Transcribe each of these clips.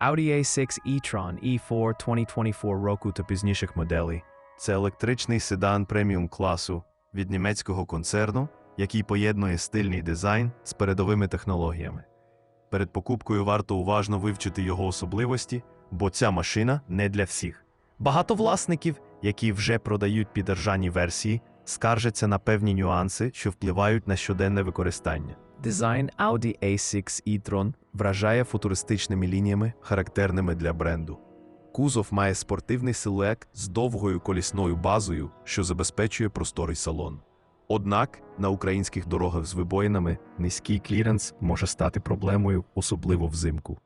Audi A6 e-tron E4 2024 року та пізніших моделей. Це електричний седан преміум класу від німецького концерну, який поєднує стильний дизайн з передовими технологіями. Перед покупкою варто уважно вивчити його особливості, бо ця машина не для всіх. Багато власників, які вже продають підержані версії, скаржаться на певні нюанси, що впливають на щоденне використання. Дизайн Audi A6 e-tron Вражає футуристичними лініями, характерними для бренду. Кузов має спортивний силует з довгою колісною базою, що забезпечує просторий салон. Однак на українських дорогах з вибоїнами низький кліренс може стати проблемою, особливо взимку.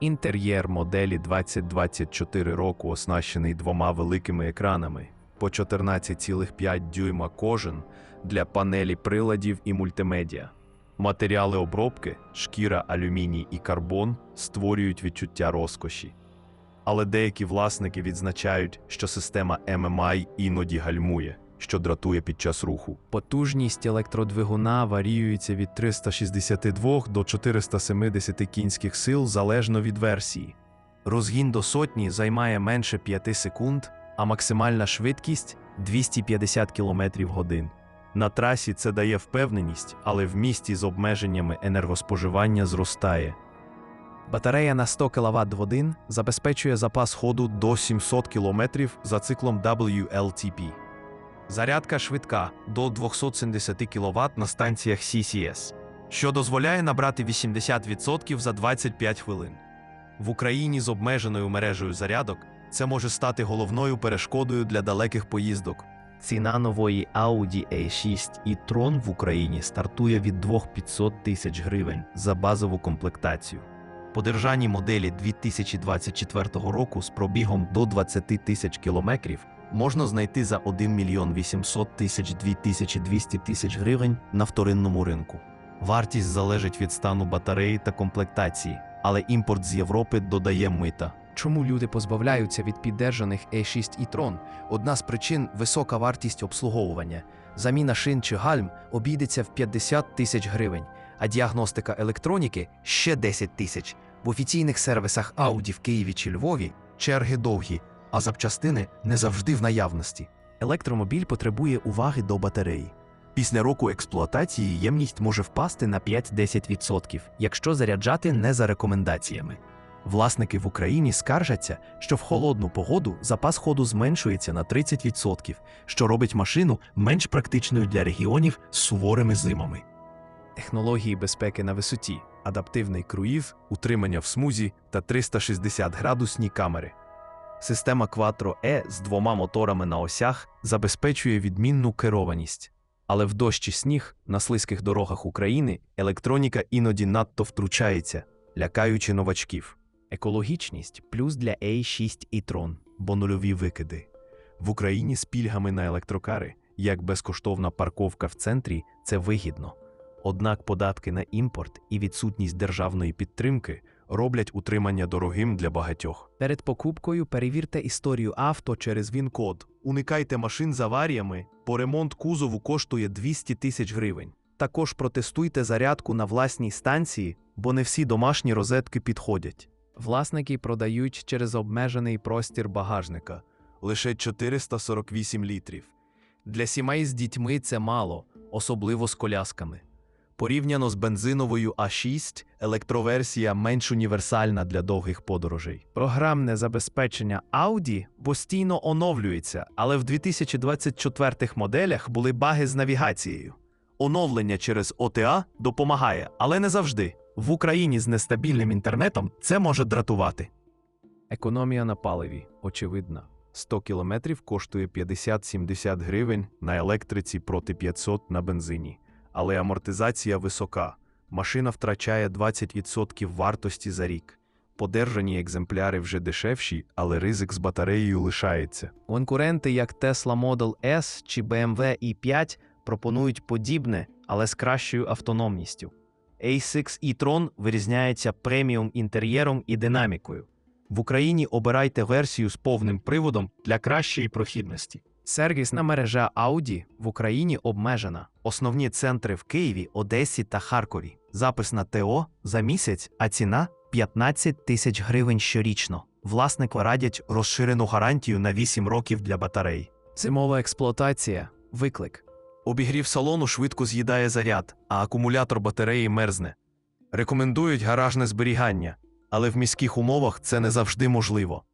Інтер'єр моделі 2024 року оснащений двома великими екранами по 14,5 дюйма кожен для панелі приладів і мультимедіа. Матеріали обробки, шкіра, алюміній і карбон створюють відчуття розкоші. Але деякі власники відзначають, що система MMI іноді гальмує, що дратує під час руху. Потужність електродвигуна варіюється від 362 до 470 кінських сил залежно від версії. Розгін до сотні займає менше 5 секунд, а максимальна швидкість 250 км годин. На трасі це дає впевненість, але в місті з обмеженнями енергоспоживання зростає. Батарея на 100 кВт годин забезпечує запас ходу До 700 км за циклом WLTP. Зарядка швидка до 270 кВт на станціях CCS, що дозволяє набрати 80% за 25 хвилин. В Україні з обмеженою мережею зарядок це може стати головною перешкодою для далеких поїздок. Ціна нової Audi A6 e-tron в Україні стартує від 2500 тисяч гривень за базову комплектацію. Подержані моделі 2024 року з пробігом до 20 тисяч кілометрів можна знайти за 1 мільйон 800 тисяч 2200 тисяч гривень на вторинному ринку. Вартість залежить від стану батареї та комплектації, але імпорт з Європи додає мита. Чому люди позбавляються від піддержаних A6 e-tron? Одна з причин висока вартість обслуговування. Заміна шин чи гальм обійдеться в 50 тисяч гривень, а діагностика електроніки ще 10 тисяч. В офіційних сервісах Audi в Києві чи Львові Черги довгі, а запчастини не завжди в наявності. електромобіль потребує уваги до батареї. Після року експлуатації ємність може впасти на 5-10%, якщо заряджати не за рекомендаціями. Власники в Україні скаржаться, що в холодну погоду запас ходу зменшується на 30%, що робить машину менш практичною для регіонів з суворими зимами. Технології безпеки на висоті, Адаптивний круїз, утримання в смузі та 360 градусні камери. Система Quattro E з двома моторами на осях забезпечує відмінну керованість. Але в дощ і сніг на слизьких дорогах України електроніка іноді надто втручається, лякаючи новачків. Екологічність плюс для A6 e-tron. бо нульові викиди. В Україні з пільгами на електрокари, як безкоштовна парковка в центрі, це вигідно. Однак податки на імпорт і відсутність державної підтримки роблять утримання дорогим для багатьох. Перед покупкою перевірте історію авто через Він-код. Уникайте машин з аваріями, бо ремонт кузову коштує 200 тисяч гривень. Також протестуйте зарядку на власній станції, бо не всі домашні розетки підходять. Власники продають через обмежений простір багажника. Лише 448 літрів. Для сімей з дітьми це мало, особливо з колясками. Порівняно з бензиновою А6, електроверсія менш універсальна для довгих подорожей. Програмне забезпечення Audi Постійно оновлюється, але в 2024 моделях були баги з навігацією. Оновлення через ОТА допомагає, але не завжди. В Україні з нестабільним інтернетом це може дратувати. економія на паливі, очевидна. 100 кілометрів коштує 50-70 гривень на електриці проти 500 на бензині. Але амортизація висока. Машина втрачає 20% вартості за рік. Подержані екземпляри вже дешевші, але ризик з батареєю лишається. Конкуренти, як Tesla Model S чи BMW i5, пропонують подібне, але з кращою автономністю. A6 e-tron вирізняється преміум інтер'єром і динамікою. В Україні обирайте версію з повним приводом для кращої прохідності. Сервісна мережа Audi в Україні обмежена. Основні центри в Києві, Одесі та Харкові. Запис на ТО за місяць, а ціна 15 тисяч гривень щорічно. Власнику радять розширену гарантію на 8 років для батарей. Зимова експлуатація виклик. Обігрів салону швидко з'їдає заряд, а акумулятор батареї мерзне. Рекомендують гаражне зберігання, але в міських умовах це не завжди можливо.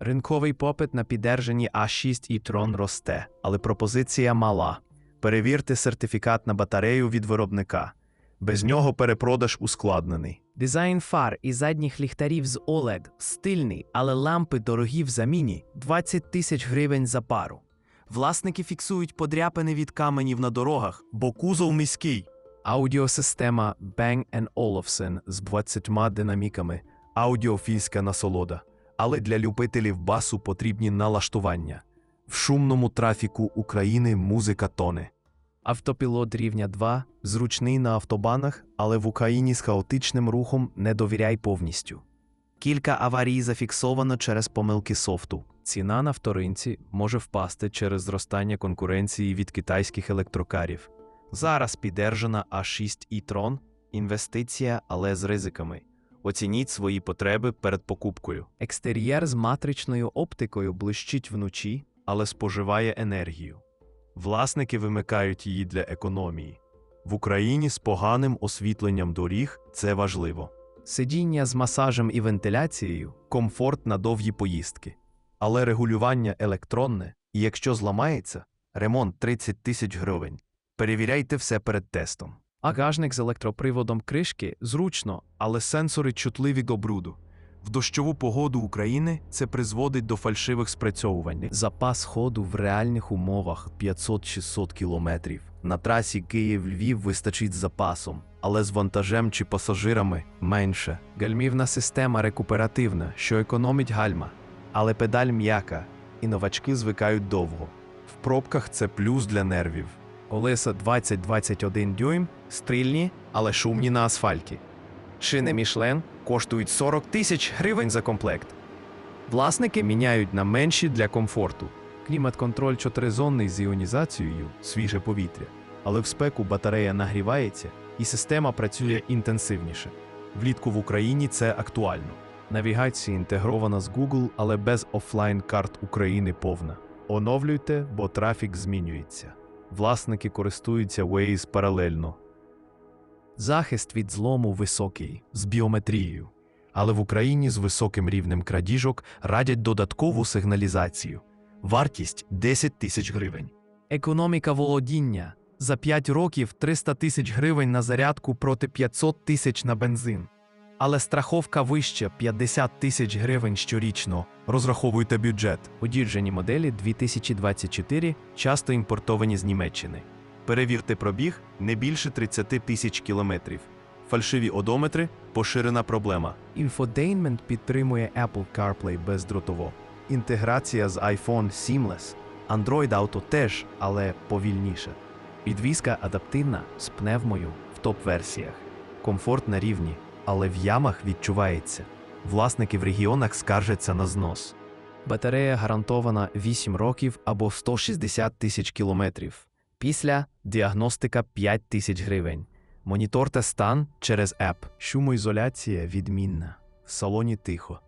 Ринковий попит на піддержані А6 і Трон росте, але пропозиція мала. Перевірте сертифікат на батарею від виробника. Без нього перепродаж ускладнений. Дизайн фар і задніх ліхтарів з OLED стильний, але лампи дорогі в заміні 20 тисяч гривень за пару. Власники фіксують подряпини від каменів на дорогах, бо кузов низький. Аудіосистема Bang Olufsen з 20 динаміками, аудіофільська насолода. Але для любителів басу потрібні налаштування. В шумному трафіку України музика тоне. Автопілот рівня 2 зручний на автобанах, але в Україні з хаотичним рухом не довіряй повністю. Кілька аварій зафіксовано через помилки софту. Ціна на вторинці може впасти через зростання конкуренції від китайських електрокарів. Зараз піддержана А6 і Трон інвестиція, але з ризиками. Оцініть свої потреби перед покупкою. Екстер'єр з матричною оптикою блищить вночі, але споживає енергію. Власники вимикають її для економії. В Україні з поганим освітленням доріг це важливо. Сидіння з масажем і вентиляцією комфорт на довгі поїздки. Але регулювання електронне, і якщо зламається, ремонт 30 тисяч гривень. Перевіряйте все перед тестом. Агажник з електроприводом кришки зручно, але сенсори чутливі до бруду. В дощову погоду України це призводить до фальшивих спрацьовувань. Запас ходу в реальних умовах 500-600 кілометрів. На трасі Київ-Львів вистачить з запасом, але з вантажем чи пасажирами менше. Гальмівна система рекуперативна, що економить гальма, але педаль м'яка, і новачки звикають довго. В пробках це плюс для нервів. Колеса 20-21 дюйм, стрільні, але шумні на асфальті. Шини Мішлен коштують 40 тисяч гривень за комплект. Власники міняють на менші для комфорту. Клімат-контроль чотиризонний з іонізацією, свіже повітря. Але в спеку батарея нагрівається і система працює інтенсивніше. Влітку в Україні це актуально. Навігація інтегрована з Google, але без офлайн карт України повна. Оновлюйте, бо трафік змінюється. Власники користуються Waze паралельно. Захист від злому високий з біометрією. Але в Україні з високим рівнем крадіжок радять додаткову сигналізацію. Вартість 10 тисяч гривень. Економіка володіння за 5 років 300 тисяч гривень на зарядку проти 500 тисяч на бензин. Але страховка вища 50 тисяч гривень щорічно. Розраховуйте бюджет. Одіржені моделі 2024 часто імпортовані з Німеччини. Перевірте пробіг не більше 30 тисяч кілометрів. Фальшиві одометри поширена проблема. Інфодейнмент підтримує Apple CarPlay бездротово. Інтеграція з iPhone Seamless. Android Auto теж, але повільніше. Підвізка адаптивна з пневмою в топ-версіях. Комфорт на рівні, але в ямах відчувається. Власники в регіонах скаржаться на знос. Батарея гарантована 8 років або 160 тисяч кілометрів. Після діагностика 5 тисяч гривень. Моніторте стан через еп. Шумоізоляція відмінна. В салоні тихо.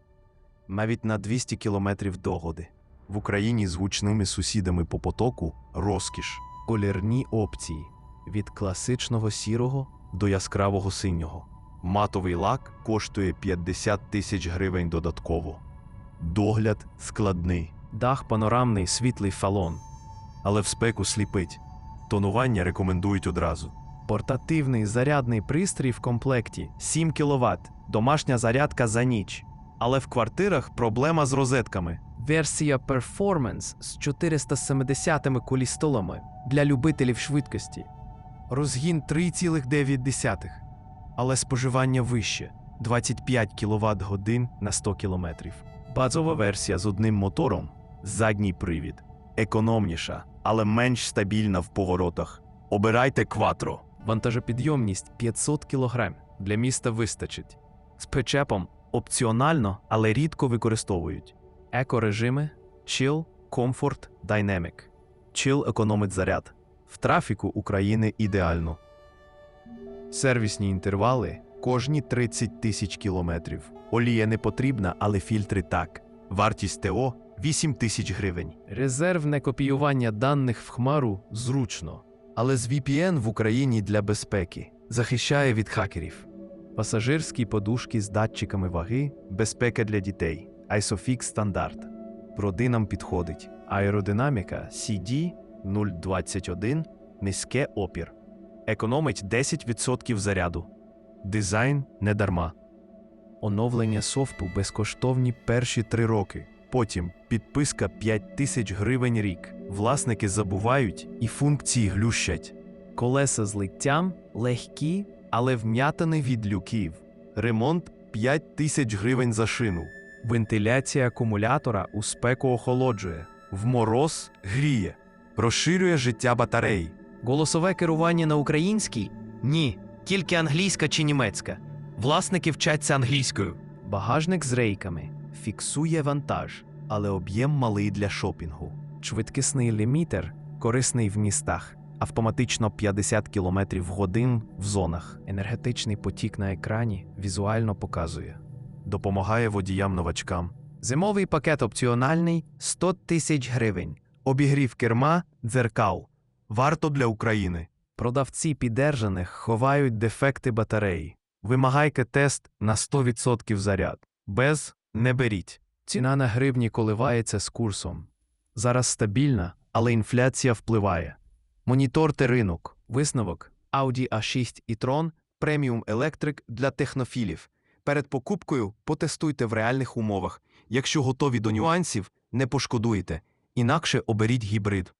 Навіть на 200 кілометрів догоди. В Україні з гучними сусідами по потоку розкіш. Колірні опції від класичного сірого до яскравого синього. Матовий лак коштує 50 тисяч гривень додатково. Догляд складний. Дах панорамний світлий фалон. Але в спеку сліпить. Тонування рекомендують одразу. Портативний зарядний пристрій в комплекті 7 кВт, домашня зарядка за ніч. Але в квартирах проблема з розетками. Версія Performance з 470 колістолами для любителів швидкості. Розгін 3,9, але споживання вище 25 кВт годин на 100 км. Базова версія з одним мотором, задній привід, економніша, але менш стабільна в поворотах. Обирайте Quattro. Вантажопідйомність 500 кг. Для міста вистачить. З причепом опціонально, але рідко використовують. Екорежими Chill, Comfort, Dynamic. Chill економить заряд. В трафіку України ідеально. Сервісні інтервали кожні 30 тисяч кілометрів. Олія не потрібна, але фільтри так. Вартість ТО 8 тисяч гривень. Резервне копіювання даних в хмару зручно. Але з VPN в Україні для безпеки захищає від хакерів. Пасажирські подушки з датчиками ваги, Безпека для дітей. ISOFIX стандарт. родинам підходить. Аеродинаміка CD 021, низьке опір. Економить 10% заряду. Дизайн не дарма. Оновлення софту безкоштовні перші три роки. Потім підписка 5 тисяч гривень рік. Власники забувають і функції глющать. Колеса з литтям легкі, Але вм'ятини від люків. Ремонт 5 тисяч гривень за шину. вентиляція акумулятора у спеку охолоджує. В мороз гріє. Розширює життя батарей. Голосове керування на українській? Ні, тільки англійська чи німецька. Власники вчаться англійською. Багажник з рейками фіксує вантаж, Але об'єм малий для шопінгу. швидкісний лімітер корисний в містах. Автоматично 50 км в годин в зонах. Енергетичний потік на екрані візуально показує. Допомагає водіям-новачкам. Зимовий пакет опціональний 100 тисяч гривень. Обігрів керма, дзеркал. Варто для України. Продавці підержаних ховають дефекти батареї. Вимагайте тест на 100% заряд. Без не беріть. Ціна на гривні коливається з курсом. Зараз стабільна, але інфляція впливає. Моніторте ринок. Висновок Audi A6 і Tron Преміум електрик для технофілів. Перед покупкою потестуйте в реальних умовах. Якщо готові до нюансів, не пошкодуєте. Інакше оберіть гібрид.